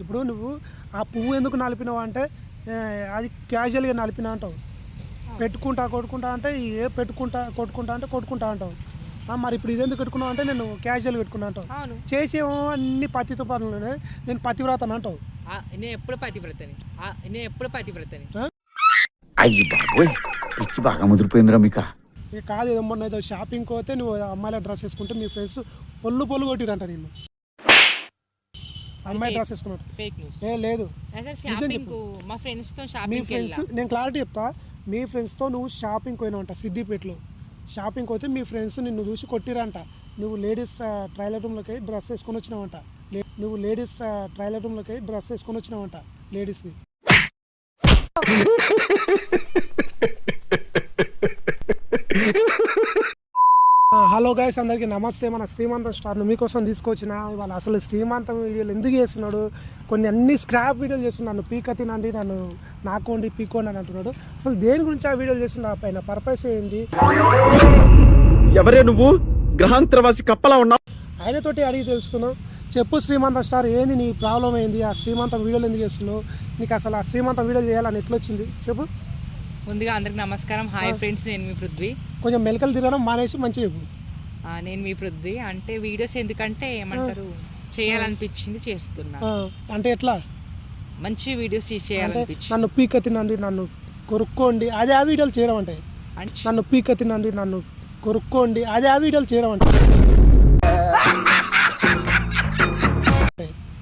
ఇప్పుడు నువ్వు ఆ పువ్వు ఎందుకు నలిపినావు అంటే అది క్యాజువల్గా నలిపినా అంటావు. పెట్టుకుంటా కొట్టుకుంటా అంటే ఏ పెట్టుకుంటా కొట్టుకుంటా అంటే కొట్టుకుంటా అంటావు. ఆ, మరి ఇప్పుడు ఇది ఎందుకు పెట్టుకున్నావు అంటే నేను క్యాజువల్గా పెట్టుకున్నా అంటావు. చేసేమో అన్ని పతితో పనులనే నేను పతివ్రతను అంటావు. ఆ, నేను ఎప్పుడు పతివ్రతని? ఆ, నేను ఎప్పుడు పతివ్రతని? అయ్యి బాబోయ్ పిచ్చి బాగా ముదిరిపోయిందిరా మీకా. ఇక కాదు ఏదో మొన్న ఏదో షాపింగ్ పోతే నువ్వు అమ్మాయిల డ్రెస్ వేసుకుంటే మీ ఫ్రెండ్స్ పొల్లు పొల్లు కొట్టిరంట నేను అమ్మాయి డ్రెస్ వేసుకున్నాడు. ఫేక్ న్యూస్ ఏ లేదు. షాపింగ్. మా ఫ్రెండ్స్తో మీ షాపింగ్ ఫ్రెండ్స్ నేను క్లారిటీ చెప్తా. మీ ఫ్రెండ్స్తో నువ్వు షాపింగ్ పోయినావంట సిద్దిపేటలో. షాపింగ్ పోతే మీ ఫ్రెండ్స్ నిన్ను చూసి కొట్టిరంట నువ్వు లేడీస్ ట్రైలర్ రూమ్లోకి డ్రెస్ వేసుకొని వచ్చినావంట. లే- నువ్వు లేడీస్ ట్రైలర్ రూమ్లోకి డ్రెస్ వేసుకొని వచ్చినావంట లేడీస్ది హలో గైస్ అందరికీ నమస్తే. మన శ్రీమంతం స్టార్ను మీకోసం తీసుకొచ్చిన ఇవాళ అసలు శ్రీమంతం వీడియోలు ఎందుకు చేస్తున్నాడు? కొన్ని అన్ని స్క్రాప్ వీడియోలు చేస్తున్నాడు. నన్ను పీక తినండి నన్ను నాకోండి పీకోండి అని అంటున్నాడు. అసలు దేని గురించి ఆ వీడియోలు చేస్తున్నా పైన పర్పస్ ఏంది? ఎవరే నువ్వు? గ్రహాంతరవాసి కప్పలా ఉన్నావు ఆయనతోటి అడిగి తెలుసుకుందాం. చెప్పు శ్రీమంతం స్టార్ ఏంది నీ ప్రాబ్లం ఏంది? ఆ శ్రీమంతం వీడియోలు ఎందుకు చేస్తున్నావు? నీకు అసలు ఆ శ్రీమంతం వీడియోలు చేయాలని ఎట్లా వచ్చింది చెప్పు. ముందుగా అందరికి నమస్కారం. హాయ్ ఫ్రెండ్స్ నేను మీ పృథ్వీ. కొంచెం మెలకలు తిరగడం మానేసి మంచిగా చెప్పు. నేను మీ పృథ్వీ. అంటే వీడియోస్ ఎందుకంటే ఏమంటారు? చేయాలనిపించింది చేస్తున్నా. అంటే ఎట్లా? మంచి వీడియోస్ అంటే చేయాలనిపించింది. నన్ను పీక తినండి నన్ను కొరుక్కోండి. అదే ఆ వీడియోలు చేయడం అంటే? నన్ను పీక తినండి నన్ను కొరుక్కోండి. అదే ఆ వీడియోలు చేయడం అంటే?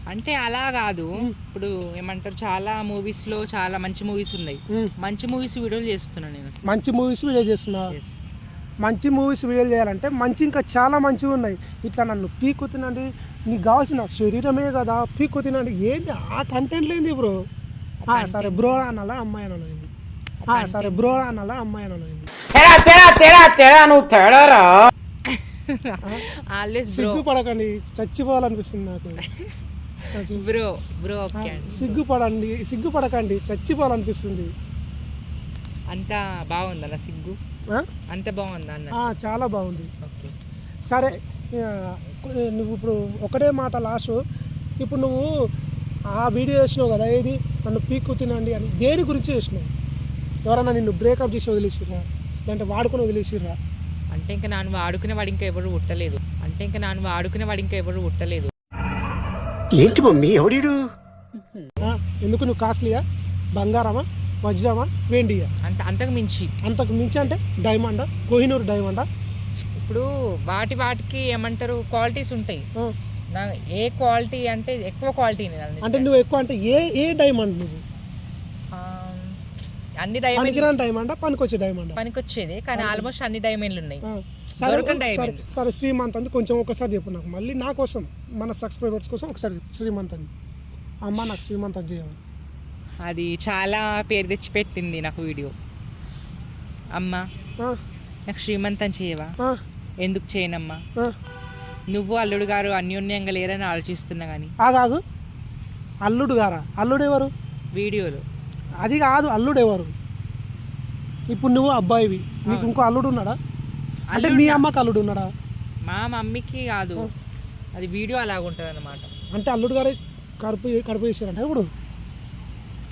అంటే అలా కాదు. ఇప్పుడు ఏమంటారు? చాలా మూవీస్లో చాలా మంచి మూవీస్ ఉన్నాయి. మంచి మూవీస్ వీడియోలు చేస్తున్నా నేను. మంచి మూవీస్ వీడియో చేస్తున్నా. మంచి మూవీస్ వీడియోలు చేయాలంటే మంచి ఇంకా చాలా మంచిగా ఉన్నాయి. ఇట్లా నన్ను పీకు తినండి. నీకు కావాల్సిన శరీరమే కదా పీకు తినండి. ఏంది? ఆ కంటెంట్ లేని బ్రో? సరే బ్రో అనాలా అమ్మాయి అనాలి సరే బ్రో అనాలా అమ్మాయి అనాలి సిగ్గుపడకండి చచ్చిపోవాలనిపిస్తుంది నాకు. Bro bro సిగ్గుపడండి సిగ్గుపడకండి చచ్చిపోవాలనిపిస్తుంది. అంత బాగుందన్న సిగ్గు? అంత బాగుందా అన్న? ఆ, చాలా బాగుంది. ఓకే. సరే నువ్వు ఇప్పుడు ఒకటే మాట లాస్ట్. ఇప్పుడు నువ్వు ఆ వీడియో చేసినావు కదా ఏది? నన్ను పీక్కు తినండి అని. దేని గురించి చేసినావు? ఎవరన్నా నిన్ను బ్రేకప్ చేసి వదిలేసిర్రా? లేదంటే వాడుకొని వదిలేసిర్రా? అంటే ఇంకా నాను వాడుకునే వాడు ఇంకా ఎవరు పుట్టలేదు. అంటే ఇంకా నాను వాడుకునే వాడు ఇంకా ఎవరు పుట్టలేదు. ఏంటి మమ్మీ? ఎవడీడు? ఆ, ఎందుకు నువ్వు కాస్ట్లీయా? బంగారమా? వజ్రమా? వెండియా? అంత అంతకు మించి. అంతకు మించి అంటే డైమండా? కోహినూరు డైమండా? ఇప్పుడు వాటి వాటికి ఏమంటారు? క్వాలిటీస్ ఉంటాయి. నా ఏ క్వాలిటీ అంటే ఎక్కువ క్వాలిటీ అంటే నువ్వు ఎక్కువ అంటే ఏ ఏ డైమండ్ నువ్వు? అన్ని డైమండ్ డైమండా పనికొచ్చే డైమండా? పనికొచ్చేది కానీ ఆల్మోస్ట్ అన్ని డైమండ్లు ఉన్నాయి. సరే శ్రీమంత్ అంది కొంచెం ఒకసారి చెప్పు నాకు. మళ్ళీ నా కోసం మన సబ్స్క్రైబర్స్ కోసం ఒకసారి శ్రీమంత్ అంది అమ్మ నాకు శ్రీమంత్ అని చేయాలి అది చాలా పేరు తెచ్చి పెట్టింది నాకు వీడియో. అమ్మ నాకు శ్రీమంతం చేయవా? ఎందుకు చేయనమ్మా. నువ్వు అల్లుడు గారు అన్యోన్యంగా లేరని ఆలోచిస్తున్నా కానీ ఆగాగు. అల్లుడు గారా? అల్లుడు ఎవరు వీడియోలో. అది కాదు అల్లుడు ఎవరు ఇప్పుడు నువ్వు అబ్బాయివి. నీకు ఇంకో అల్లుడు ఉన్నాడా? అంటే మీ అమ్మకి అల్లుడు ఉన్నాడా? మా మమ్మీకి కాదు. అది వీడియో అలాగుంటుంది అనమాట అంటే అల్లుడు గారే కడుపు కడుపు చేశారంట ఇప్పుడు?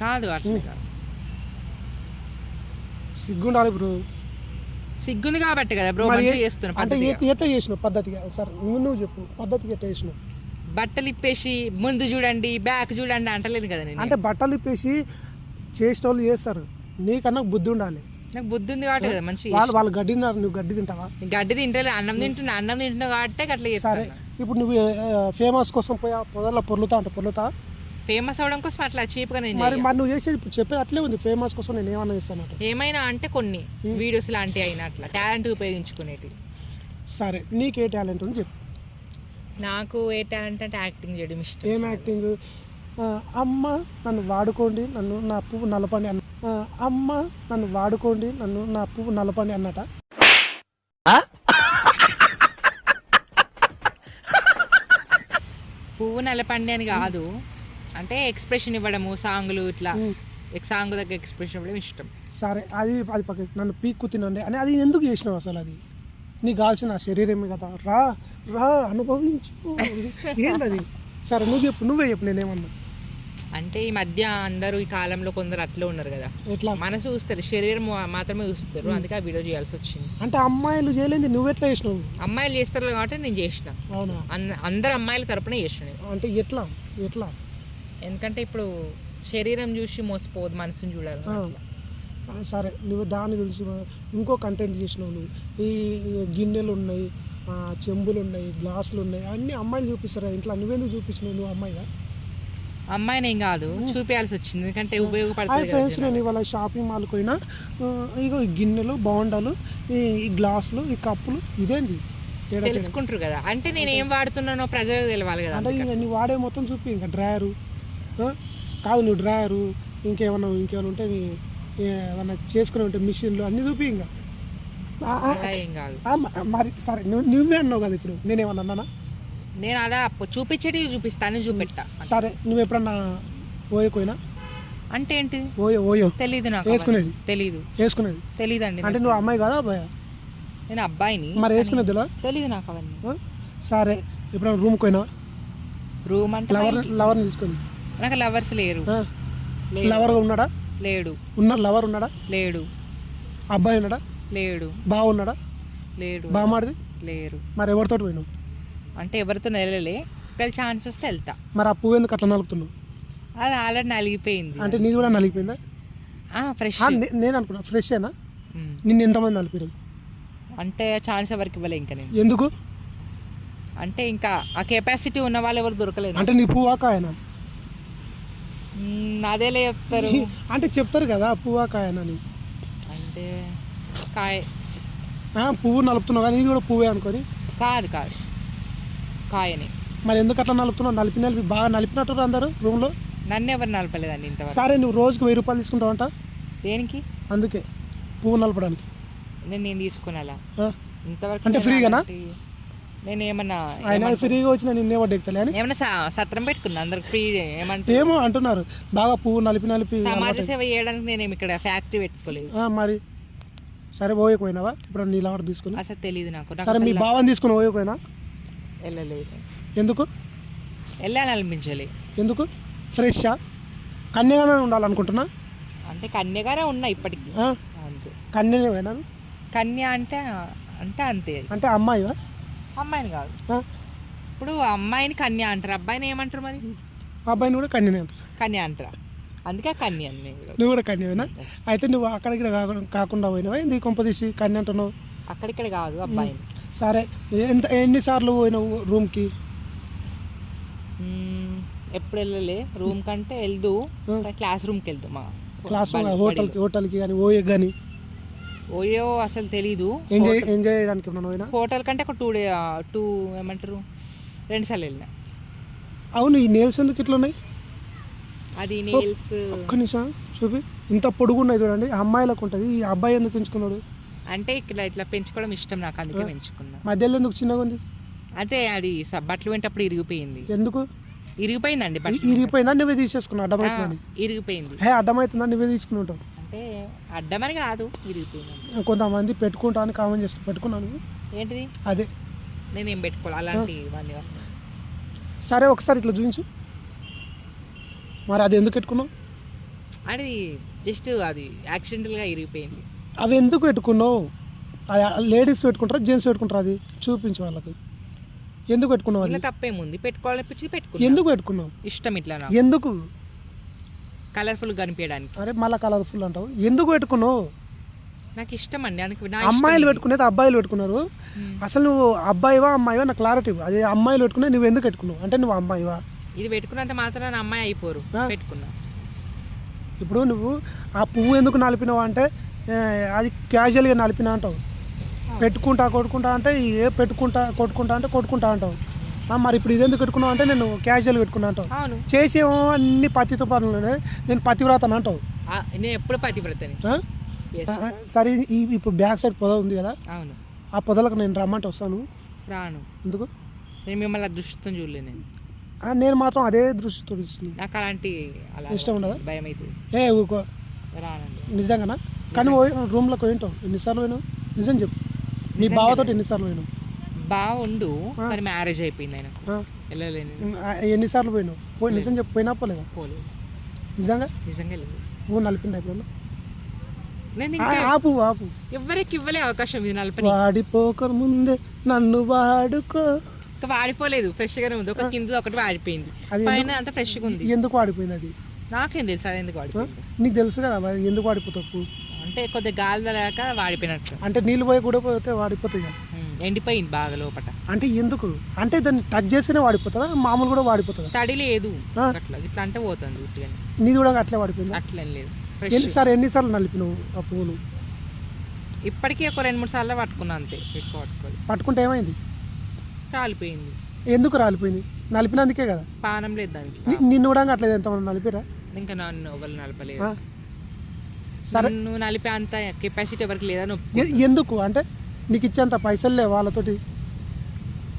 కాదు అట్లా కాదు. సిగ్గుండాలి ఇప్పుడు సిగ్గుంది కాబట్టి కదా బ్రో మంచిగా చేస్తున్నా అంటే పద్ధతిగా. ఎట్లా చేసినావు పద్ధతిగా? సరే నువ్వు నువ్వు చెప్పు పద్ధతిగా ఎట్లా చేసినావు? బట్టలు ఇప్పేసి ముందు చూడండి బ్యాక్ చూడండి అంటలేదు కదా నేను అంటే బట్టలు ఇప్పేసి చేసిన వాళ్ళు చేస్తారు. నీకన్నా బుద్ధి ఉండాలి. నాకు బుద్ధి ఉంది కాబట్టి కదా మంచి వాళ్ళు వాళ్ళు గడ్డి తిన్నారు నువ్వు గడ్డి తింటావా? గడ్డి తింటే అన్నం తింటున్నా అన్నం తింటున్నా కాబట్టి అట్లా సరే చేస్తాను ఇప్పుడు నువ్వు ఫేమస్ కోసం పోయి ఆ పొదల్లో పొర్లుతా అంటే పొర్లుతా? ఫేమస్ అవడం కోసం అట్లా చీప్గా నేను మరి. మరి నువ్వు చేసేది ఇప్పుడు చెప్పేది అట్లే ఉంది. ఫేమస్ కోసం నేను ఏమన్నా చేస్తానంట ఏమైనా అంటే కొన్ని వీడియోస్ లాంటివి అయినా అట్లా. టాలెంట్ ఉపయోగించుకునేటి సరే నీకే టాలెంట్ ఉంది చెప్పు. నాకు ఏ టాలెంట్ అంటే యాక్టింగ్ చేయడం ఇష్టం. ఏం యాక్టింగ్? అమ్మ నన్ను వాడుకోండి నన్ను నా పువ్వు నలపండి అన్న అమ్మ నన్ను వాడుకోండి నన్ను నా పువ్వు నలపండి అన్నట. పువ్వు నలపండి అని కాదు. అంటే ఎక్స్ప్రెషన్ ఇవ్వడము సాంగ్లు ఇట్లా. సాంగ్ దగ్గర ఎక్స్ప్రెషన్ ఇవ్వడం ఇష్టం. సరే అది అది పక్క నన్ను పీక్కు తినండి. అని అది ఎందుకు చేసినావు అసలు అది? నీకు కావాల్సిన శరీరమే కదా రా రా అనుభవించు. ఏంటది సరే నువ్వు చెప్పు నువ్వే చెప్పు నేనేమన్నా. అంటే ఈ మధ్య అందరూ ఈ కాలంలో కొందరు అట్లే ఉన్నారు కదా. ఎట్లా? మనసు చూస్తారు శరీరం మాత్రమే చూస్తారు. అందుకే ఆ వీడియో చేయాల్సి వచ్చింది. అంటే అమ్మాయిలు చేయలేంది నువ్వు ఎట్లా చేసినావు? అమ్మాయిలు చేస్తారు కాబట్టి నేను చేసిన. అవునా? అందరు అమ్మాయిల తరపున చేసిన. అంటే ఎట్లా? ఎట్లా? ఎందుకంటే ఇప్పుడు శరీరం చూసి మోసపోదు మనసుని చూడాలి సరే నువ్వు దాని గురించి ఇంకో కంటెంట్ చేసినావు నువ్వు. ఈ గిన్నెలు ఉన్నాయి చెంబులు ఉన్నాయి గ్లాసులు ఉన్నాయి అన్ని అమ్మాయిలు చూపిస్తారు? ఇంట్లో నువ్వెందుకు చూపించినావు నువ్వు అమ్మాయిగా? అమ్మాయిని ఏం కాదు చూపించాల్సి వచ్చింది. ఎందుకంటే ఉపయోగపడుతుంది ఫ్రెండ్స్. నేను ఇవాళ షాపింగ్ మాల్కి పోయినా. ఇగో ఈ గిన్నెలు బాండాలు ఈ గ్లాసులు ఈ కప్పులు ఇదేంది. తెలుసుకుంటారు కదా. అంటే నేను ఏం వాడుతున్నానో ప్రజలకు తెలవాలి కదా అంటే అందుకని. ఇక నీ వాడే మొత్తం చూపి ఇంకా డ్రాయరు? కాదు నువ్వు డ్రాయరు ఇంకేమన్నా ఇంకేమైనా ఉంటే నీ ఏమన్నా చేసుకుని ఉంటే మిషన్లు అన్నీ చూపి ఇంకా మరి సరే నువ్వు నువ్వే అన్నావు కదా ఇప్పుడు నేనేమన్నా అన్నానా? నేను అలా చూపించేటివి చూపిస్తాను చూపెట్టా. సరే నువ్వు ఎప్పుడన్నా ఓయకోయినా అంటే ఏంటి? OYO OYO. తెలీదు నాకు వేసుకునేది? తెలీదు. వేసుకునేది? తెలీదండి అంటే. నువ్వు అమ్మాయి కదా అబ్బాయి? నేను అబ్బాయిని మరి వేసుకునేది తెలీదు నాకు అవన్నీ? సరే ఎప్పుడన్నా రూమ్కి పోయినా రూమ్ అంటే లవర్ లవర్ని తీసుకొని. నాకు లవర్స్ లేరు. లవర్ ఉన్నాడా? లేడు. ఉన్న లవర్ ఉన్నాడా? లేడు. అబ్బాయి ఉన్నాడా? లేడు. బాగున్నాడా లేడు. బామాడిది లేరు. మరి ఎవరితోటి పోయినావు? అంటే ఎవరితో వెళ్ళలే ఒకవేళ ఛాన్స్ వస్తే వెళ్తా. మరి ఆ పువ్వు ఎందుకు అట్లా నలుపుతున్నావు అది ఆల్రెడీ నలిగిపోయింది. అంటే నీది కూడా నలిగిపోయిందా? ఫ్రెష్ నేను అనుకున్నా ఫ్రెష్ అయినా నిన్ను ఎంతమంది నలిపారు? అంటే ఛాన్స్ ఎవరికి ఇవ్వలే ఇంకా నేను. ఎందుకు? అంటే ఇంకా ఆ కెపాసిటీ ఉన్న వాళ్ళు ఎవరు దొరకలేదు. అంటే నీ పువ్వా కాయనా? మ్మ్, అదేలే చెప్తారు. అంటే చెప్తారు కదా పువ్వా కాయనా అని. అంటే కాయ. పువ్వు నలుపుతున్నావు కానీ ఇది కూడా పువ్వే అనుకొని. కాదు కాదు. కాయని. మరి ఎందుకు అట్లా నలుపుతున్నావు? నలిపి నలిపి బాగా నలిపినట్టు అందరు రూమ్లో? నన్ను ఎవరు నలపలేదండి ఇంతవరకు. సరే నువ్వు రోజుకి వెయ్యి రూపాయలు తీసుకుంటావంట? దేనికి? అందుకే. పువ్వు నలపడానికి. నేను నేను తీసుకునేలా ఆ, ఇంతవరకు అంటే ఫ్రీగానా? నేను ఏమన్నా ఆయన? ఫ్రీగా వచ్చిన నిన్నే వడ్డెక్తలే అని? ఏమన్నా సత్రం పెట్టుకున్నా? అందరికి ఫ్రీ ఏమంటే ఏమో అంటున్నారు. బాగా పువ్వు నలిపి నలిపి సమాజ. సేవ చేయడానికి నేను ఇక్కడ ఫ్యాక్టరీ పెట్టుకోలేదు. ఆ, మరి సరే పోయకపోయినావా? ఇప్పుడు నీ లవర్ తీసుకుని? అసలు తెలియదు నాకు. సరే మీ భావం తీసుకుని పోయకపోయినా? వెళ్ళలేదు. ఎందుకు? వెళ్ళాలని అనిపించలే. ఎందుకు? ఫ్రెషా కన్యగానే ఉండాలనుకుంటున్నా? అంటే కన్యగానే ఉన్నా ఇప్పటికి. కన్యనే కన్య అంటే అంటే అంతే అంటే అమ్మాయివా? అమ్మాయిని కాదు. ఇప్పుడు అమ్మాయిని కన్య అంటారు. అబ్బాయిని ఏమంటారు మరి? అబ్బాయిని కూడా కన్యనే అంటారు. కన్య అంటారా? అందుకే కన్య. నువ్వు కూడా కన్యవేనా? అయితే నువ్వు అక్కడికి కాకుండా పోయినావా? ఎందుకు కొంపదీసి కన్య అంటున్నావు? అక్కడిక్కడ కాదు అబ్బాయిని. సరే. ఎంత ఎన్నిసార్లు పోయినావు రూమ్కి? ఎప్పుడు వెళ్ళలే. రూమ్ కంటే వెళ్దు. క్లాస్ రూమ్కి వెళ్తాం మా క్లాస్ హోటల్కి. హోటల్కి కానీ ఓయే కానీ ఓయో అసలు తెలీదు. ఎంజాయ్ ఎంజాయ్ చేయడానికి ఏమన్నా పోయినా హోటల్ కంటే ఒక టూ డే టూ ఏమంటారు? రెండు సార్లు వెళ్ళిన. అవును ఈ నేల్స్ ఎందుకు ఇట్లా ఉన్నాయి? అది నీల్స్ ఒక్క నిమిషం చూపి. ఇంత పొడుగున్నాయి చూడండి. అమ్మాయిలకు ఉంటుంది. ఈ అబ్బాయి ఎందుకు ఎంచుకున్నాడు అంటే ఇట్లా ఇట్లా పెంచుకోవడం ఇష్టం నాకు అందుకే పెంచుకున్నా. మధ్యలో ఎందుకు చిన్నగా ఉంది? అంటే అది బట్టలు వెంటప్పుడు ఇరిగిపోయింది. ఎందుకు? ఇరిగిపోయిందండి ఇరిగిపోయిందా? నువ్వే తీసేసుకున్నావు. ఆ, అడ్డమవుతుందని ఇరిగిపోయింది. హే అడ్డమవుతుందా నువ్వే తీసుకుని ఉంటావు. అంటే అడ్డమని కాదు ఇరిగిపోయింది కొంతమంది పెట్టుకుంటా అని కామెంట్ చేస్తారు పెట్టుకున్నాను. ఏంటిది? అదే. నేనేం పెట్టుకోవాలి అలాంటి ఇవన్నీ సరే ఒకసారి ఇట్లా చూపించు. మరి అది ఎందుకు పెట్టుకున్నావు? అది జస్ట్ అది యాక్సిడెంటల్గా ఇరిగిపోయింది. అవి ఎందుకు పెట్టుకున్నావు? లేడీస్ పెట్టుకుంటారా జెంట్స్ పెట్టుకుంటారా అది? చూపించు వాళ్ళకి. ఎందుకు పెట్టుకున్నావు తప్పేముంది? పెట్టుకోవాలనిపించి పెట్టుకున్నా. ఎందుకు పెట్టుకున్నావు? ఇష్టం ఇట్లా ఎందుకు? కలర్ఫుల్ కనిపించడానికి. అరే మళ్ళీ కలర్ఫుల్ అంటావు? ఎందుకు పెట్టుకున్నావు? నాకు ఇష్టం అండి అందుకు అమ్మాయిలు. పెట్టుకునేది అబ్బాయిలు పెట్టుకున్నారు. అసలు నువ్వు అబ్బాయివా అమ్మాయివా? నాకు క్లారిటీ. అదే అమ్మాయిలు పెట్టుకునే నువ్వు ఎందుకు పెట్టుకున్నావు? అంటే నువ్వు అమ్మాయివా? ఇది పెట్టుకున్నంత మాత్రం నా అమ్మాయి అయిపోరు. పెట్టుకున్నా. ఇప్పుడు నువ్వు ఆ పువ్వు ఎందుకు నలిపినావు అంటే అది క్యాజువల్గా నలిపినా అంటావు. పెట్టుకుంటా కొట్టుకుంటా అంటే ఏ పెట్టుకుంటా కొట్టుకుంటా అంటే కొట్టుకుంటా అంటావు. మరి ఇప్పుడు ఇది ఎందుకు పెట్టుకున్నావు అంటే నేను క్యాజువల్గా పెట్టుకున్నా అంటావు. అవును. చేసేమో అన్ని పతితో పనులు నేను పతివ్రతను అంటావు? ఆ, నేను ఎప్పుడు పతివ్రతని ఆ? Yes. ఆ, ఆ, సరే ఈ ఇప్పుడు బ్యాక్ సైడ్ పొద ఉంది కదా? అవును. ఆ పొదలకు నేను రమ్మంటే వస్తాను రాను. ఎందుకు? నేను మిమ్మల్ని అదృష్టం చూడలేదు నేను. ఆ, నేను మాత్రం అదే దృష్టితో ఇస్తున్నాను నాకు అలాంటి అలా ఇష్టం ఉండదా? భయం అవుతుంది ఏ ఊకో రానండి. నిజంగానా? కానీ రూమ్లోకి పోయింటావు ఎన్నిసార్లు పోయినావు? నిజం చెప్పు. నీ బావతో ఎన్నిసార్లు పోయినావు? మ్మ్. బాగుండు కానీ మ్యారేజ్ అయిపోయింది ఆయనకు. వెళ్ళలేను. ఎన్నిసార్లు పోయినావు? పోయి నిజం చెప్పు పోయినా పోలేదా? పోలేదు. నిజంగా? నిజంగా లేదు. నువ్వు నలిపింది అయిపోయినా నేను ఆపు ఆపు. ఎవరికి ఇవ్వలే అవకాశం ఇది నలపని వాడిపోక ముందే నన్ను వాడుకో. ఇంకా వాడిపోలేదు ఫ్రెష్ గానే ఉంది. ఒక కింద ఒకటి వాడిపోయింది. పైన అంతా ఫ్రెష్గా ఉంది. ఎందుకు వాడిపోయింది అది? నాకేం తెలుసు అది ఎందుకు? వాడిపోయింది? నీకు తెలుసు కదా ఎందుకు వాడిపోతావు? అంటే కొద్దిగా గాలి తగలాక వాడిపోయినట్టు. అంటే నీళ్ళు పోయి కూడా పోతే వాడిపోతాయి కదా. ఎండిపోయింది బాగా లోపట. అంటే ఎందుకు? అంటే దాన్ని టచ్ చేస్తేనే వాడిపోతుందా? మామూలు కూడా వాడిపోతుందా? తడి లేదు. అట్లా ఇట్లా అంటే పోతుంది ఉట్టిగానే. నీది కూడా అట్లే వాడిపోయింది? అట్లేం లేదు. ఎన్ని ఫ్రెష్ సార్ ఎన్నిసార్లు నలిపినావు ఆ పువ్వులు ఇప్పటికీ ఒక రెండు మూడు సార్లు పట్టుకున్నా అంతే ఎక్కువ పట్టుకోవాలి పట్టుకుంటే ఏమైంది? కాలిపోయింది. ఎందుకు రాలిపోయింది? నలిపినందుకే కదా. పానం లేదు దానికి నిన్ను కూడా అట్లేదు ఎంతమంది నలిపిరా ఇంకా నన్ను ఎవరు నలపలేదు? సరే. నన్ను నలిపే అంత కెపాసిటీ ఎవరికి లేదని ఎ- ఎందుకు? అంటే నీకు ఇచ్చేంత పైసలు లేవు వాళ్ళతోటి?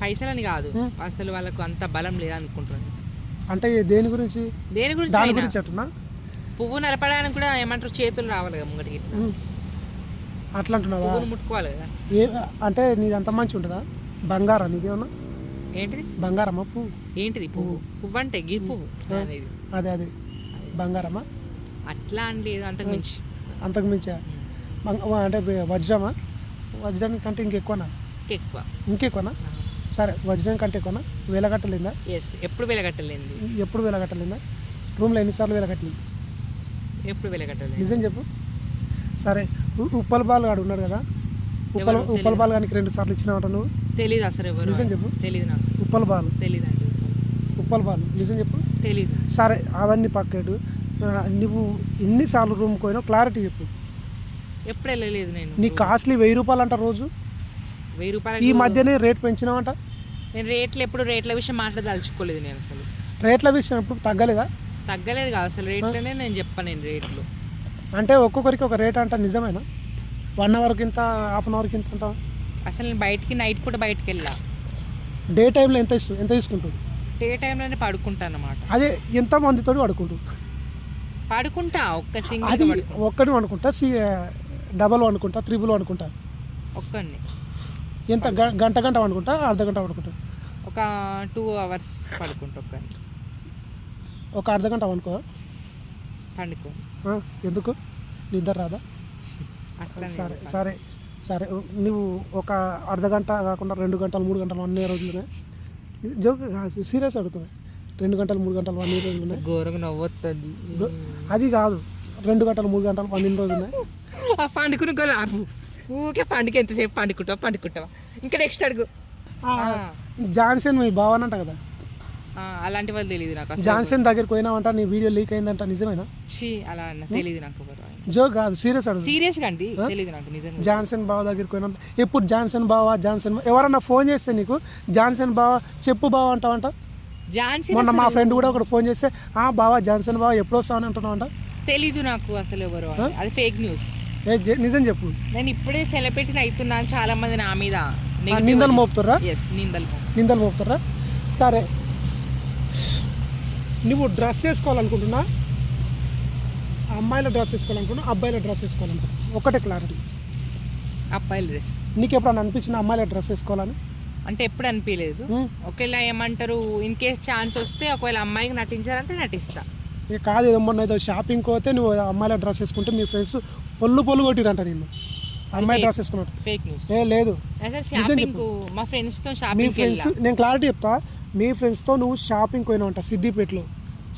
పైసలని కాదు. అసలు వాళ్ళకు అంత బలం లేదనుకుంటున్నాను. అంటే దేని గురించి? దేని గురించి దాని గురించి అట్టున్నా పువ్వు నలపడానికి కూడా ఏమంటారు? చేతులు రావాలి కదా ముంగటికి ఇట్లా. అట్లా అంటున్నావా ముట్టుకోవాలి కదా. ఏ అంటే నీది అంత మంచి ఉంటుందా? బంగారం నీది ఏమన్నా? ఏంటిది? బంగారమా పువ్వు? ఏంటిది పువ్వు? పువ్వు. అంటే గిరి పువ్వు. అదే అదే బంగారమా? అట్లా అని లేదు అంతకు మించి. అంతకు మించా? అంటే వజ్రమా? వజ్రానికి కంటే ఇంకెక్కువనా? ఎక్కువ ఇంకెక్కువనా? సరే వజ్రం కంటే ఎక్కువనా? వేలగట్టలేదా ఎస్ ఎప్పుడు వెలగట్టలేంది ఎప్పుడు వేలగట్టలేదా రూమ్లో ఎన్నిసార్లు వేలగట్టింది ఎప్పుడు వెలగట్టలేదు నిజం చెప్పు. సరే ఉప్పల్ బాల్ గాడు ఉన్నాడు కదా? ఉప్పల్? ఉప్పల్ బాల్ గానికి రెండు సార్లు ఇచ్చినావట నువ్వు? తెలీదు అసలు ఎవరు. నిజం చెప్పు. తెలీదు నాకు. ఉప్పల్ బాల్. తెలీదు అండి ఉప్పల్ బాల్. నిజం చెప్పు. తెలీదు. సరే అవన్నీ పక్కడు. నువ్వు ఎన్నిసార్లు రూమ్ పోయినావు క్లారిటీ చెప్పు. ఎప్పుడు వెళ్ళలేదు నేను. నీ కాస్ట్లీ వెయ్యి రూపాయలు అంట రోజు? వెయ్యి ఈ రూపాయలు మధ్యనే రేట్ పెంచినావంట? నేను రేట్లు ఎప్పుడు రేట్ల విషయం మాట్లాడదలుచుకోలేదు నేను అసలు. రేట్ల విషయం ఎప్పుడు తగ్గలేదా? తగ్గలేదు కాదు అసలు రేట్లనే నేను చెప్పాను నేను రేట్లు. అంటే ఒక్కొక్కరికి ఒక రేట్ అంట నిజమేనా? వన్ అవర్కి ఇంత హాఫ్ అన్ అవర్కి ఇంత అంట అసలు నేను బయటికి నైట్ కూడా బయటికి వెళ్ళా. డే టైంలో ఎంత ఇస్తు ఎంత తీసుకుంటుంది డే టైంలోనే పడుకుంటాను అనమాట అదే ఎంత మందితో పడుకుంటుంది పడుకుంటా ఒక్క సింగిల్ ఒక్కటి అనుకుంటా సి డబల్ అనుకుంటా త్రిబుల్ అనుకుంటా. ఒక్కడిని. ఎంత? గ- గంట గంట అనుకుంటా అర్ధ గంట అనుకుంటా ఒక టూ అవర్స్ పడుకుంటా ఒక్కడిని. ఒక అర్ధ గంట అనుకో పండుకో. ఎందుకు? నిద్ర రాదా? అట్లా సరే సరే సరే నువ్వు ఒక అర్ధ గంట కాకుండా రెండు గంటలు మూడు గంటలు వన్ ఇయర్ రోజులునే జోక్ సీరియస్ అడుగుతున్నా రెండు గంటలు మూడు గంటలు వన్ ఇయర్ రోజులునే ఘోరంగా నవ్వొస్తుంది అది కాదు. రెండు గంటలు మూడు గంటలు ఇయర్ రోజులునే ఆ పండుకుని గోల ఆపు ఊకే పండుగ ఎంతసేపు పండుకుంటావా? పండుకుంటావా? ఇంకా నెక్స్ట్ అడుగు. జాన్సన్ మీ భావన అంట కదా? అలాంటి వాళ్ళు తెలియదు నాకు జాన్సన్ దగ్గరికి పోయినావంట నీ వీడియో లీక్ అయిందంట నిజమేనా? ఛీ, అలా అన్న తెలియదు నాకు. జోక్ కాదు సీరియస్ అడుగు. సీరియస్గా అండి తెలియదు నాకు నిజంగా. జాన్సన్ బావ దగ్గరికి పోయినా. ఎప్పుడు జాన్సన్ బావా జాన్సన్ ఎవరన్నా ఫోన్ చేస్తే నీకు జాన్సన్ బావ చెప్పు బావ అంటావంట? ఝాన్సీ మొన్న మా ఫ్రెండ్ కూడా ఒకటి ఫోన్ చేస్తే ఆ బావా జాన్సన్ బావ ఎప్పుడు వస్తావని అంటున్నావంట? తెలీదు నాకు అసలు ఎవరు అని. అది ఫేక్ న్యూస్ జె- నిజం చెప్పు. నేను ఇప్పుడే సెలబ్రిటీని అవుతున్నాను చాలా మంది నా మీద నిందలు మోపుతుర్రా ఎస్ నిందలు. నిందలు మోపుతారా? సరే. నువ్వు డ్రెస్ వేసుకోవాలనుకుంటున్నా? అమ్మాయిల డ్రెస్ వేసుకోవాలనుకున్నా అబ్బాయిల డ్రెస్ వేసుకోవాలనుకున్నా ఒకటే క్లారిటీ అబ్బాయిల డ్రెస్. నీకు ఎప్పుడన్నా అనిపించిన అమ్మాయిల డ్రెస్ వేసుకోవాలని? అంటే ఎప్పుడు అనిపించలేదు. ఒకవేళ ఏమంటారు ఇన్ కేస్ ఛాన్స్ వస్తే ఒకవేళ అమ్మాయికి నటించాలంటే నటిస్తా. ఇక కాదు ఏదో మొన్న ఏదో షాపింగ్ పోతే నువ్వు అమ్మాయిల డ్రెస్ వేసుకుంటే మీ ఫ్రెండ్స్ పొల్లు పొల్లు కొట్టిరంట నిన్ను. అమ్మాయి డ్రెస్ ఫేక్ న్యూస్ ఏ లేదు. అసలు షాపింగ్ మా ఫ్రెండ్స్తో మీ షాపింగ్ ఫ్రెండ్స్ నేను క్లారిటీ చెప్తా. మీ ఫ్రెండ్స్తో నువ్వు షాపింగ్ పోయినావంట సిద్దిపేటలో.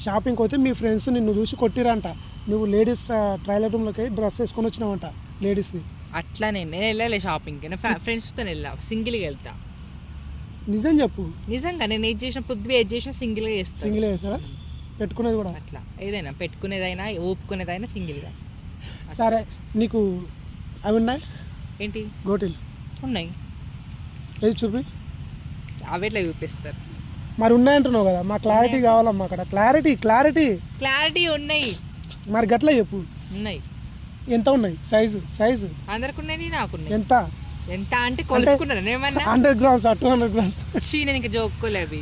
షాపింగ్ పోతే మీ ఫ్రెండ్స్ నిన్ను చూసి కొట్టిరంట. నువ్వు లేడీస్ ట్రైలర్ రూమ్లోకి డ్రెస్ వేసుకొని వచ్చినావంట లేడీస్ది అట్లా నేను వెళ్ళలే షాపింగ్కి నేను ఫ్రెండ్స్తో వెళ్ళా. సింగిల్గా వెళ్తా. నిజం చెప్పు. నిజంగా నేను ఏది చేసిన పృథ్వీ ఏది చేసినా సింగిల్గా చేస్తాను. సింగిల్ వేసారా పెట్టుకునేది కూడా? అట్లా. ఏదైనా పెట్టుకునేదైనా ఊపుకునేదైనా సింగిల్గా సరే నీకు అవి ఉన్నాయి? ఏంటి? గోటీలు. ఉన్నాయి. ఏది చూపి? అవి ఎట్లా చూపిస్తారు? మరి ఉన్నాయంటున్నావు కదా మా క్లారిటీ కావాలమ్మా అక్కడ. Clarity clarity. క్లారిటీ ఉన్నాయి. మరి గట్ల చెప్పు. ఉన్నాయి. ఎంత ఉన్నాయి? Size size. అందరికి ఉన్నాయి నాకున్నాయి ఎంత? ఎంత అంటే కొలుసుకున్నాను ఏమన్నా hundred grams two hundred grams చీ నేను ఇంకా జోక్కోలే అవి.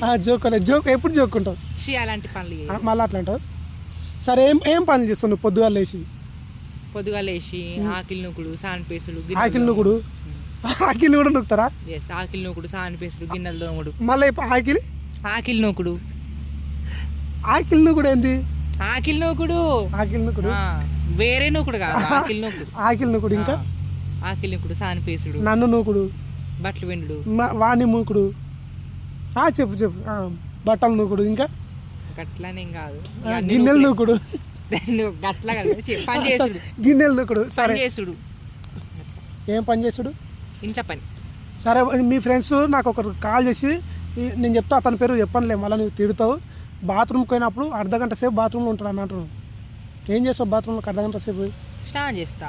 జోక్ ఎప్పుడు జోక్కుంటావు? చీ అలాంటి పనులు. మళ్ళీ అట్లా అంటావు సరే ఏం ఏం పనులు చేస్తావు నువ్వు పొద్దుగా లేచి? పొద్దుగా లేచి ఆకిలి నుకుడు సాన్పేసులు ఆకిలి నుకుడు? ఆకిలి కూడా నొక్కుతారా ఎస్ ఆకిలి నూకుడు సానిపేసుడు గిన్నెలు దోముడు మళ్ళీ ఆకిలి? ఆకిలి నూకుడు. ఆకిలి నూకుడు ఏంది? ఆకిలి నూకుడు. ఆకిలి నూకుడు? వేరే నూకుడు కాదు ఆకిలి నూకుడు. ఆకిలి నూకుడు ఇంకా? ఆకిలి నూకుడు సానిపేసుడు నన్ను నూకుడు. బట్టలు వెండుడు మ- వాణి మూకుడు. ఆ, చెప్పు చెప్పు. బట్టలు నూకుడు ఇంకా? గట్లనేం కాదు. గిన్నెలు. నూకుడు. పని చేసుడు. గిన్నెలు సరే. చేసుడు. ఏం పని చేసుడు? ఇంట్లో పని. సరే మీ ఫ్రెండ్స్ నాకు ఒకరు కాల్ చేసి నేను చెప్తా అతని పేరు చెప్పనులే మళ్ళీ నువ్వు తిడతావు. బాత్రూమ్కి పోయినప్పుడు అర్ధ గంట సేపు బాత్రూంలో ఉంటాడు అని అంటారు ఏం చేస్తావు బాత్రూంలో అర్ధ గంట సేపు? స్నానం చేస్తా.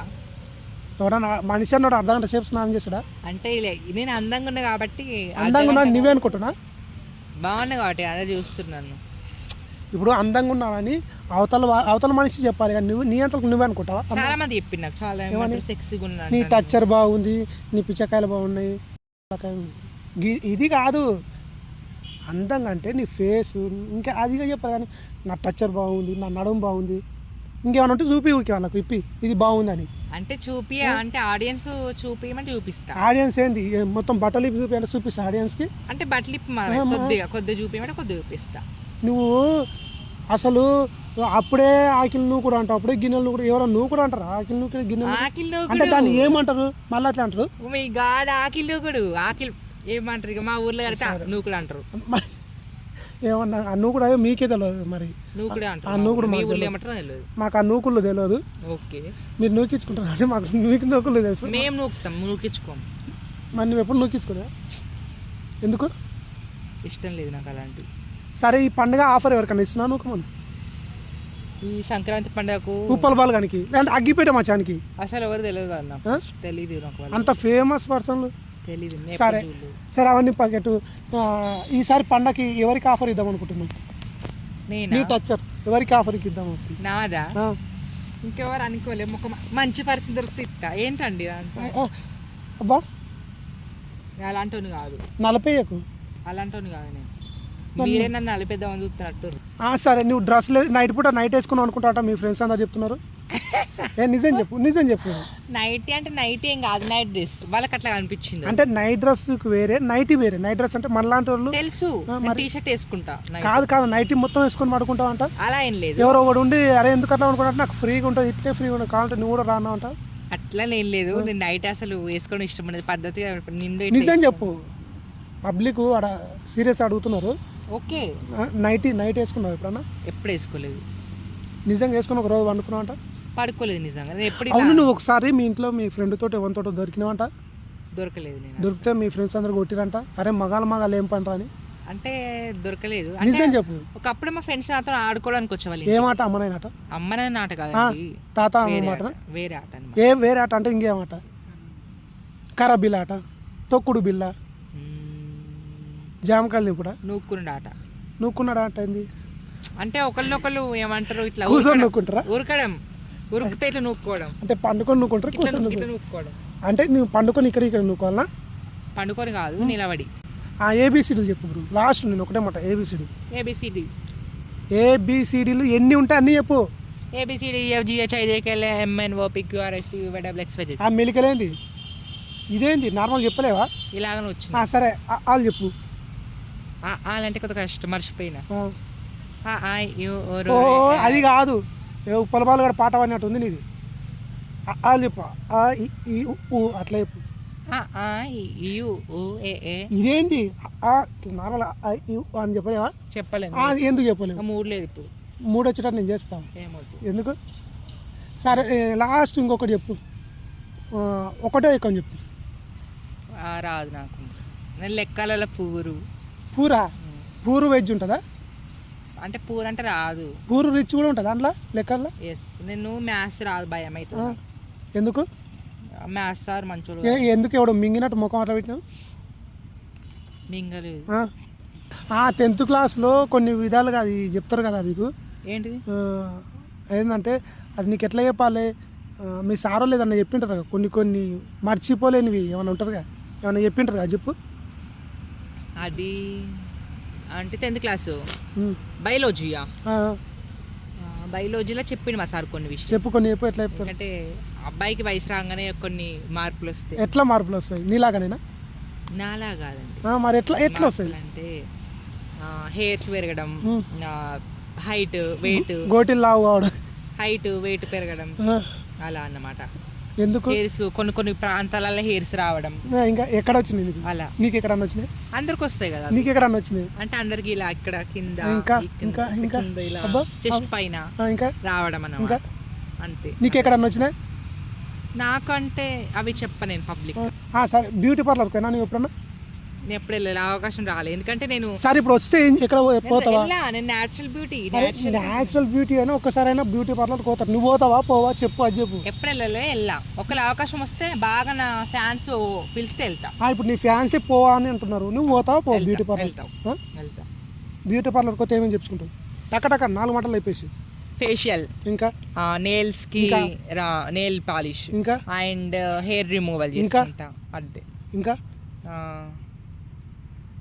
ఎవడన్నా మనిషి అన్నాడు అర్ధ గంట సేపు స్నానం చేస్తాడా? అంటే నేను అందంగా ఉన్నా కాబట్టి అందంగా ఉన్నాడు నువ్వే అనుకుంటున్నా? బాగున్నా కాబట్టి అదే చూస్తున్నాను ఇప్పుడు అందంగా ఉన్నానని అవతల అవతల మనిషి చెప్పాలి కానీ నువ్వు నీ అంతకు నువ్వే అనుకుంటావా? చాలా మంది చెప్పి నాకు చాలా సెక్సీగా ఉన్నా నీ టచ్చర్ బాగుంది నీ పిచ్చకాయలు బాగున్నాయి. ఇది కాదు. అందంగా అంటే నీ ఫేస్ ఇంకా అదిగా చెప్పాలి కానీ నా టచ్చర్ బాగుంది నా నడుము బాగుంది. ఇంకేమైనా ఉంటే చూపి ఊకే వాళ్ళకి ఇప్పి ఇది బాగుందని. అంటే చూపి అంటే ఆడియన్స్ చూపించమంటే చూపిస్తా. ఆడియన్స్ ఏంది? మొత్తం బట్టలు చూపి అంటే చూపిస్తా ఆడియన్స్కి అంటే బట్టలు కొద్దిగా కొద్దిగా చూపించమంటే కొద్దిగా చూపిస్తా. నువ్వు అసలు అప్పుడే ఆకిలి నువ్వు కూడా అంటావు అప్పుడే గిన్నెలు నువ్వు కూడా ఎవరో నువ్వు కూడా అంటారు? ఆకిలి నువ్వు గిన్నెలు ఆకిల్ అంటే దాన్ని ఏమంటారు? మళ్ళీ అట్లా అంటారు? మీ గాడ్ ఆకిల్ నూకుడు ఆకిల్ ఏమంటారు ఇక మా ఊర్లో కడితే నూకుడు అంటారు. ఏమన్నా ఆ నువ్వు కూడా మీకే తెలియదు మరి. నూకుడే ఆ నూకుడు మీ మాకు ఊర్లో తెలియదు. ఏమంటారో తెలియదు మాకు ఆ నూకుళ్ళు తెలియదు ఓకే. మీరు నూకించుకుంటారు అంటే మాకు మీకు నూకుళ్ళు తెలుసు. మేము నూకుతాం నూకించుకోం మరి నువ్వు ఎప్పుడు నూకించుకోదా ఎందుకు? ఇష్టం లేదు నాకు అలాంటి సరే ఈ పండుగ ఆఫర్ ఎవరికైనా ఇస్తున్నా నూకమని ఈ సంక్రాంతి పండుగకు ఉప్పల బాలగానికి. లేదంటే అగ్గిపేట మచానికి. అసలు ఎవరు తెలియదు ఆ? తెలియదు అంత ఫేమస్ పర్సన్లు. నేను సరే. సరే అవన్నీ పకెట్ ఈసారి పండగకి ఎవరికి ఆఫర్ ఇద్దాం అనుకుంటున్నాం నీ టచ్చర్ ఎవరికి ఆఫర్ ఇద్దాం నాదా? ఇంకెవరు అనుకోలేము ఒక మంచి పరిస్థితి దొరికితే ఇస్తా. ఏంటండి అబ్బా. అలాంటోని కాదు. నలభైకు అలాంటోని కాదు నేను. మీరే నన్ను నలిపేద్దామని చూస్తున్నట్టు ఆ, సరే నువ్వు డ్రెస్ నైట్ పూట నైట్ వేసుకున్నావు అనుకుంటా మీ ఫ్రెండ్స్ అందరు చెప్తున్నారు. ఏ నిజం చెప్పు నిజం చెప్పు. నైట్ అంటే నైట్ ఏం కాదు నైట్ డ్రెస్. వాళ్ళకి అట్లా అనిపించింది అంటే నైట్ డ్రెస్కి వేరే నైట్ వేరే. నైట్ డ్రెస్ అంటే మనలాంటి వాళ్ళు తెలుసు టీ షర్ట్ వేసుకుంటా night. కాదు కాదు నైట్ మొత్తం వేసుకొని పడుకుంటావు అంట. అలా ఏం లేదు. ఎవరో ఒకడు ఉండి అరే ఎందుకు అట్లా అనుకుంటా నాకు ఫ్రీగా ఉంటుంది ఇట్లే ఫ్రీగా ఉంటుంది. కావాలంటే నువ్వు కూడా రానా అంట. అట్లా ఏం లేదు. నేను నైట్ అసలు వేసుకోవడం ఇష్టం అనేది పద్ధతి నిండు నిజం చెప్పు. పబ్లిక్ ఆడ సీరియస్ అడుగుతున్నారు. ఓకే. నైట్ నైట్ వేసుకున్నావు ఎప్పుడన్నా? ఎప్పుడు వేసుకోలేదు. నిజంగా వేసుకుని ఒక రోజు వండుకున్నావు అంట? పడుకోలేదు నిజంగా. నేను ఎప్పుడు అవును నువ్వు ఒకసారి మీ ఇంట్లో మీ ఫ్రెండ్ తోటి ఎవరితోటో దొరికినావంట దొరకలేదు నేను దొరికితే మీ ఫ్రెండ్స్ అందరు కొట్టిరంట? అరే మగాల మగాలు ఏం పని రాని అంటే దొరకలేదు. నిజం చెప్పు. ఒకప్పుడు మా ఫ్రెండ్స్ నాతో ఆడుకోవడానికి వచ్చేవాళ్ళు ఏ మాట అమ్మనైనట అమ్మనే నాట కాదండి. తాత అమ్మ వేరే ఆట వేరే ఆట ఏ వేరే ఆట అంటే ఇంకేమాట కర్ర బిల్ల ఆట? తొక్కుడు బిల్ల? జామకాయలు దింపుడా నూక్కునుడు ఆట నూక్కున్నాడా ఆట ఏంది? అంటే ఒకళ్ళనొకళ్ళు ఏమంటారు ఇట్లా కూర్చొని. నూక్కుంటారా? ఉరకడం. ఉరికితే ఇట్లా నూక్కోవడం. అంటే పండుకొని నూక్కుంటారా? కూర్చొని నూక్కోవడం. అంటే నువ్వు పండుకొని ఇక్కడ ఇక్కడ నూకోవాలనా పండుకొని కాదు నిలబడి. ఆ ఏబిసిడీలు చెప్పు బ్రో. లాస్ట్ నేను ఒకటే మాట ఏబిసిడి ఏబిసిడి ఏబిసిడీలు ఎన్ని ఉంటాయి అన్నీ చెప్పు. A B C D G H I J K L M N O P Q R S T W X ఆ మెలికలేంది? ఇదేంది? నార్మల్ చెప్పలేవా? ఇలాగనే వచ్చింది. ఆ, సరే వాళ్ళు చెప్పు. అంటే కొత్త కష్టం మర్చిపోయినా. ఓ. అది కాదు. ఏ పొలబాలు కూడా పాట పాడినట్టు ఉంది నీది. వాళ్ళు చెప్పు. అట్లా చెప్పు. ఇదేంది? నార్మల్ అని చెప్పలేవా? చెప్పలేను. ఆ, ఎందుకు చెప్పలేవు? ఆ మూడు లేదు ఇప్పుడు. మూడు వచ్చేటట్టు నేను చేస్తాను. ఎందుకు? సరే లాస్ట్ ఇంకొకటి చెప్పు. ఒకటే ఎక్కువ చెప్పు. రాదు నాకు. నేను లెక్కల పూరు పూరా పూరు వెజ్ ఉంటుందా? అంటే పూర్ అంటే రాదు. పూరు రిచ్ కూడా ఉంటుందా అందులో లెక్కల్లో? ఎస్ నేను మ్యాథ్స్ రాదు భయం అవుతుంది. ఎందుకు? మ్యాథ్స్ సార్ మంచోడు ఏ, ఎందుకు ఎవడో మింగినట్టు ముఖం అట్లా పెట్టినావు? మింగలేదు. టెన్త్ క్లాస్లో కొన్ని విధాలుగా అది చెప్తారు కదా నీకు. ఏంటిది? ఆ, ఏంటంటే అది నీకు ఎట్లా చెప్పాలి? ఆ, మీ సారో లేదన్న చెప్పింటారు కదా కొన్ని కొన్ని మర్చిపోలేనివి ఏమైనా ఉంటారుగా ఏమైనా చెప్పింటారు కదా చెప్పు. అది అంటే టెన్త్ క్లాస్. బయాలజీయా. బయోలజీలో చెప్పిండు మా సార్ కొన్ని విషయాలు. చెప్పు కొన్ని చెప్పు ఎట్లా చెప్తారు? ఎందుకంటే అబ్బాయికి వయసు రాగానే కొన్ని మార్పులు వస్తాయి. ఎట్లా మార్పులు వస్తాయి? నీలాగానేనా? నాలా కాదండి. మరి ఎట్లా ఎట్లా వస్తాయి? అంటే హెయిర్స్ పెరగడం. Height weight. గోటిల్ లావు కావడం. హైట్ వెయిట్ పెరగడం. అలా అన్నమాట. ఎందుకు? హెయిర్స్ కొన్ని కొన్ని ప్రాంతాలలో హెయిర్స్ రావడం. ఇంకా ఎక్కడ వచ్చింది నీకు? అలా. నీకు ఎక్కడన్నా వచ్చినాయి? అందరికి వస్తాయి కదా నీకు ఎక్కడన్నా వచ్చినాయి? అంటే అందరికి ఇలా ఇక్కడ కింద ఇంకా, ఇంకా, ఇంకా? ఇలా చెస్ట్. పైన ఇంకా. రావడం ఇంకా? అన్నమాట అంతే. నీకు ఎక్కడన్నా వచ్చినాయి? నాకంటే అవి చెప్ప నేను పబ్లిక్ సరే. బ్యూటీ పార్లర్ పోయినా నువ్వు ఎప్పుడన్నా? నేను ఎప్పుడు వెళ్ళలే అవకాశం రాలేదు ఎందుకంటే నేను సరే ఇప్పుడు వస్తే ఎక్కడ పోతావా? వెళ్ళా, నేను న్యాచురల్ బ్యూటీ న్యాచురల్ బ్యూటీ అయినా ఒక్కసారైనా బ్యూటీ పార్లర్ పోతారు. నువ్వు పోతావా? పోవా? చెప్పు అది చెప్పు. ఎప్పుడు వెళ్ళలే వెళ్ళా. ఒకవేళ అవకాశం వస్తే బాగా నా ఫ్యాన్స్ పిలిస్తే వెళ్తా. ఇప్పుడు నీ ఫ్యాన్సీ పోవా అని అంటున్నారు. నువ్వు పోతావా? పో బ్యూటీ పార్లర్ వెళ్తాం వెళ్తా. బ్యూటీ పార్లర్ పోతే ఏమేమి చెప్పుకుంటావు? టక టక నాలుగు మాటలు అయిపోయి ఫేషియల్ ఇంకా? నేల్స్కి? నేల్ పాలిష్ ఇంకా? అండ్ హెయిర్ రిమూవల్ ఇంకా? అంతే ఇంకా?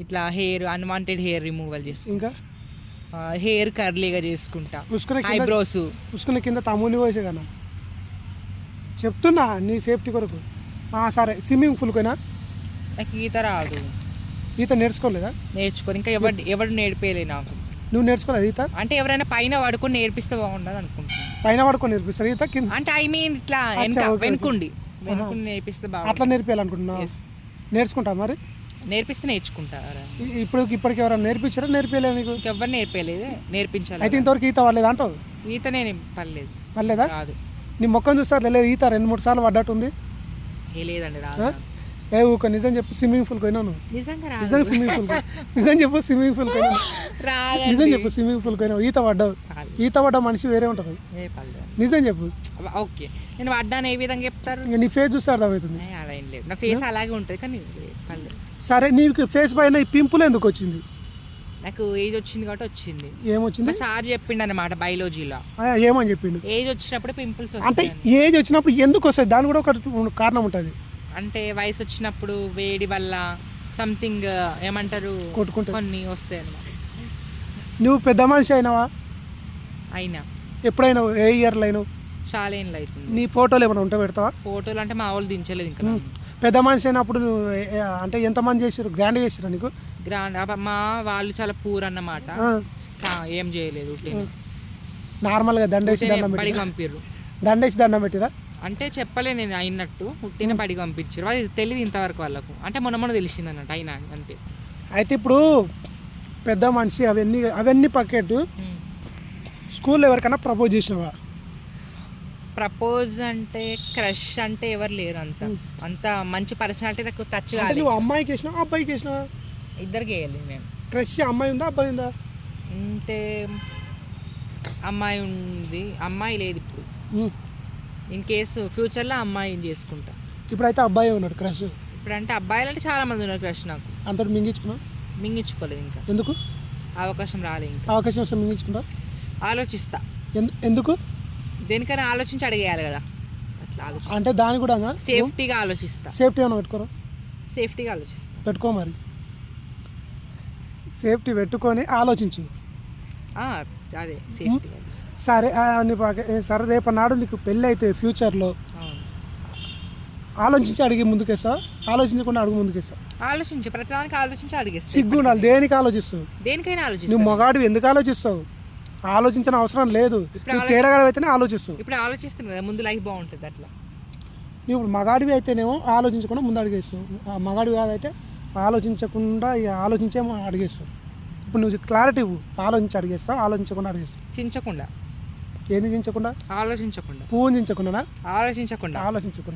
ఇట్లా హెయిర్ అన్వాంటెడ్ హెయిర్ రిమూవల్ చేసుకుంటా ఇంకా? హెయిర్ కర్లీగా చేసుకుంటా. ఐబ్రోస్ పుష్కల కింద తమ్ముని పోసే కదా. చెప్తున్నా నీ సేఫ్టీ కొరకు. సరే స్విమ్మింగ్ పూల్ పోయినా? నాకు ఈత రాదు. ఈత నేర్చుకోలేదా? నేర్చుకొని. ఇంకా ఎవరు ఎవరు నేర్పేయలే నాకు. నువ్వు నేర్చుకోలేదు ఈత? అంటే ఎవరైనా పైన పడుకొని నేర్పిస్తే బాగుండదు అనుకుంటున్నాను పైన పడుకొని నేర్పిస్తారు ఈత కింద? అంటే ఐ మీన్ ఇట్లా. వెనుకుండి. వెనుకుండి నేర్పిస్తే అట్లా బాగుంటుంది నేర్పించాలనుకుంటున్నావు Yes. నేర్చుకుంటా మరి? నేర్పిస్తే నేర్చుకుంటారా? ఇప్పుడు ఇప్పటికి ఎవరైనా నేర్పించారా? నేర్పించలే నీకు ఇంకెవ్వరు నేర్పేయలేదు. నేర్పించాలి అయితే ఇంతవరకు ఈత పడలేదు అంటావు? ఈత నేను పర్లేదు పర్లేదా రాదు. నీ మొక్కం చూస్తారు లేదు. ఈత రెండు మూడు సార్లు పడ్డట్టుంది. ఏ లేదండి రాదు. ఏ ఊక నిజం చెప్పు స్విమ్మింగ్ పూల్ పోయినా నువ్వు? నిజంగా నిజంగా స్విమ్మింగ్ పూల్ నిజం చెప్పు స్విమ్మింగ్ పూల్ పోయినా రాదండి. నిజం చెప్పు స్విమ్మింగ్ పూల్ పోయినావు. ఈత పడ్డావు. ఈత పడ్డ మనిషి వేరే ఉంటుంది. ఏ పర్లేదు నిజం చెప్పు. అబ్బా, ఓకే. నేను పడ్డాను ఏ విధంగా చెప్తారు? ఇంకా నీ ఫేస్ చూస్తే అర్థమవుతుంది. ఏ, అలా ఏం లేదు. నా ఫేస్ అలాగే ఉంటుంది కానీ లేదు, పర్లేదు సరే నీకు ఫేస్ పైన ఈ పింపుల్ ఎందుకు వచ్చింది? నాకు ఏజ్ వచ్చింది కాబట్టి వచ్చింది. ఏమొచ్చింది? సార్ చెప్పిండు అనమాట బయాలజీలో ఏమని చెప్పిండు? ఏజ్ వచ్చినప్పుడు పింపుల్స్ అంటే ఏజ్ వచ్చినప్పుడు ఎందుకు వస్తుంది దాని కూడా ఒక కారణం ఉంటుంది. అంటే వయసు వచ్చినప్పుడు వేడి వల్ల సంథింగ్ ఏమంటారు? కొట్టుకుంటుంది. కొన్ని వస్తాయి అనమాట నువ్వు పెద్ద మనిషి అయినావా? అయినా. ఎప్పుడైనా ఏ ఇయర్లో అయినావు? చాలా ఏళ్ళు అవుతుంది. నీ ఫోటోలు ఏమైనా ఉంటే పెడతావా? ఫోటోలు అంటే మా వాళ్ళు దించలేదు ఇంకా. పెద్ద మనిషి అయినప్పుడు నువ్వు ఏ- ఏ- అంటే ఎంతమంది చేసారు గ్రాండ్ చేసారా నీకు? గ్రాండ్ మా వాళ్ళు చాలా పూర్ అన్నమాట. ఏం చేయలేదు. నార్మల్గా దండేసి దండం బడికి పెట్టిరా? పంపిర్రు. దండేసి దండం పెట్టిరా? అంటే చెప్పలే నేను అయినట్టు. ఉట్టిన బడికి పంపించారు అది తెలియదు ఇంతవరకు వాళ్ళకు. అంటే మొన్న మొన్న తెలిసింది అన్నట్టు అయినా అని, అంతే. అయితే ఇప్పుడు పెద్ద మనిషి అవన్నీ అవన్నీ పక్కెట్టు స్కూల్లో ఎవరికైనా ప్రపోజ్ చేసినావా ప్రపోజ్ అంటే క్రష్ అంటే ఎవరు లేరు అంత. అంత మంచి పర్సనాలిటీ నాకు టచ్ నువ్వు అమ్మాయికి వేసినావా అబ్బాయికి వేసినావా? ఇద్దరికి వేయాలి మేము. క్రష్ అమ్మాయి ఉందా అబ్బాయి ఉందా? అంటే అమ్మాయి ఉంది అమ్మాయి లేదు ఇప్పుడు. ఇన్ కేసు ఫ్యూచర్లో అమ్మాయిని చేసుకుంటా. ఇప్పుడైతే అబ్బాయి ఉన్నాడు క్రష్ ఇప్పుడు అంటే అబ్బాయిలు అంటే చాలా మంది ఉన్నారు క్రష్ నాకు. అంతటి మింగించుకున్నావు? మింగించుకోలేదు ఇంకా. ఎందుకు? అవకాశం రాలేదు ఇంకా. అవకాశం వస్తే మింగించుకుంటా ఆలోచిస్తా. ఎందు- ఎందుకు? దేనికైనా ఆలోచించి అడిగేయాలి కదా. అట్లా ఆలోచి అంటే దాని కూడా సేఫ్టీగా ఆలోచిస్తా. సేఫ్టీ ఏమైనా పెట్టుకోరా? సేఫ్టీగా ఆలోచిస్తా. పెట్టుకో మరి. సేఫ్టీ పెట్టుకొని ఆలోచించు. ఆ, అదే సేఫ్టీగా ఆలోచిస్తా. సరే ఆ, నీ పక్క- ఏ, సరే రేపు నాడు నీకు పెళ్ళి అయితే ఫ్యూచర్లో అవును. ఆలోచించి అడిగి ముందుకేస్తావా? ఆలోచించకుండా అడుగు ముందుకేస్తావు? ఆలోచించి ప్రతిదానికి ఆలోచించి అడిగేస్తా. సిగ్గు ఉండాలి దేనికి ఆలోచిస్తావు? దేనికైనా నువ్వు ఆలోచిస్తా మగాడివి ఎందుకు ఆలోచిస్తావు? ఆలోచించిన అవసరం లేదు. నువ్వు తేడాగా అయితేనే ఆలోచిస్తావు ఇప్పుడు ఆలోచిస్తుంది కదా ముందు లైఫ్ బాగుంటుంది అట్లా. నువ్వు ఇప్పుడు మగాడివి అయితేనేమో ఆలోచించకుండా ముందు అడిగేస్తావు ఆ మగాడివి కాదైతే ఆలోచించకుండా ఇక ఆలోచించేమో అడిగేస్తావు ఇప్పుడు నువ్వు క్లారిటీ ఇవ్వు. ఆలోచించి అడిగేస్తావు? ఆలోచించకుండా అడిగేస్తావు? చించకుండా. ఏంది చించకుండా? ఆలోచించకుండా. పువ్వు చించకుండా ఆలోచించకుండా. ఆలోచించకుండా.